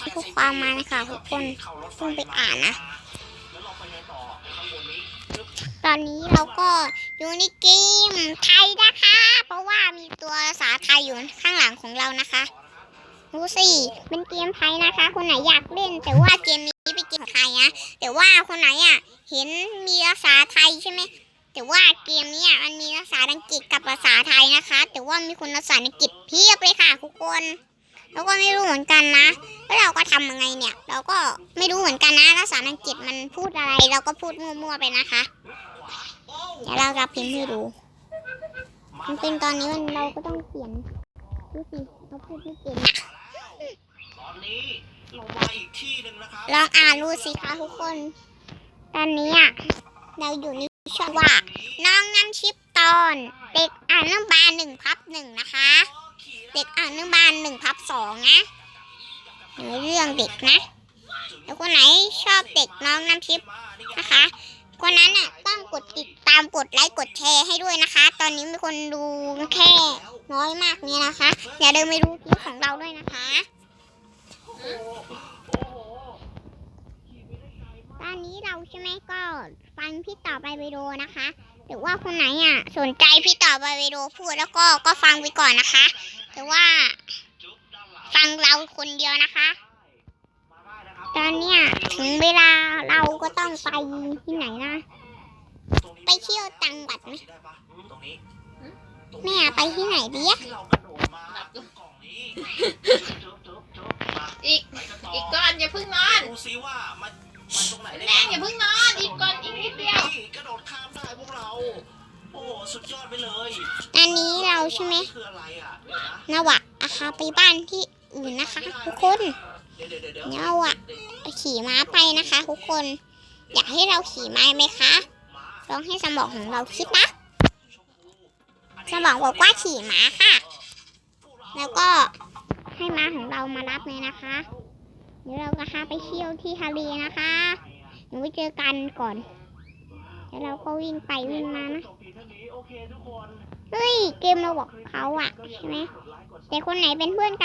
ข้อความมานะคะทุกคนเพิ่งไปอ่านนะ ตอนนี้เราก็อยู่ในเกมไทยนะคะ เพราะว่ามีตัวภาษาไทยอยู่ข้างหลังของเรานะคะดูสิเป็นเกมไทยนะคะ คนไหนอยากเล่น แต่ว่าเกมนี้เป็นเกมไทยนะแต่ว่าคนไหนอะเห็นมีภาษาไทยใช่ไหมแต่ว่าเกมนี้มันมีภาษาอังกฤษกับภาษาไทยนะคะ แต่ว่ามีคนภาษาอังกฤษเพียบเลยค่ะทุกคน แล้วก็ไม่รู้เหมือนกันนะ แล้วเราก็ทำยังไงเนี่ย เราก็ไม่รู้เหมือนกันนะภาษาอังกฤษมันพูดอะไร เราก็พูดมั่วๆไปนะคะ เดี๋ยวเราจะพิมพ์ให้ดูมันเป็นตอนนี้มันเราก็ต้องเขียนดูสิเราพูดไม่เก่งตอนนี้เรามาอีกที่หนึ่งนะครับลองอ่านดูสิคะทุกคน ตอนนี้อะเราอยู่ในช่องว่า น้องน้ำชิปตอน เด็กอ่านเรื่องบาหนึ่งพับหนึ่งนะคะ เด็กอ่านเรื่อบาลหนึ่งพับสองนะในเรื่องเด็กนะแล้วคนไหนชอบเด็กน้องน้ำชิปนะคะ คนนั้นน่ะต้องกดติดตามกดไลค์กดแชร์ให้ด้วยนะคะ ตอนนี้มีคนดูแค่น้อยมากเนี่ยนะคะ อย่าลืมไปดูคลิปของเราด้วยนะคะตอนนี้เราใช่ไหมก็ฟังพี่ต่อไปวิดีโอนะคะ หรือว่าคนไหนอะสนใจพี่ต่อไปวิดีโอพูดแล้วก็ก็ฟังไปก่อนนะคะ แต่ว่าฟังเราคนเดียวนะคะ ตอนเนี้ยถึงเวลาเราก็ต้องไปที่ไหนนะ ไปเที่ยวจังหวัดไหมตรงนี้แม่ไปที่ไหนดีอะที่เรากระโดดมาตรงกล่องนี้จุ๊บจุ๊บจุ๊บมาอีกไปกันต่ออีกก่อนอย่าเพิ่งนอนดูซิว่ามันมันตรงไหนได้แรงอย่าเพิ่งนอนอีกก่อนอีกนิดเดียวนี่กระโดดข้ามได้พวกเรา โอ้โหสุดยอดไปเลยอันนี้เราใช่ไหมคืออะไรอะเดี๋ยวนะนาวะอาคาไปบ้านที่อื่นนะคะ ทุกคนเดี๋ยวเดี๋ยวเดี๋ยวเดี๋ยวเดี๋ยวเอาอะขี่ม้าไปนะคะ ทุกคน อยากให้เราขี่ม้าไหมคะลองให้สมองของเราคิดนะ สมองบอกว่าขี่ม้าค่ะ แล้วก็ให้ม้าของเรามารับเลยนะคะเดี๋ยวเราก็พาไปเที่ยวที่ทะเลนะคะเดี๋ยวไปเจอกันก่อน แล้วเราก็วิ่งไปวิ่งมานะ เฮ้ย เกมเราบอกเขาอะใช่ไหมแต่คนไหนเป็นเพื่อนกัน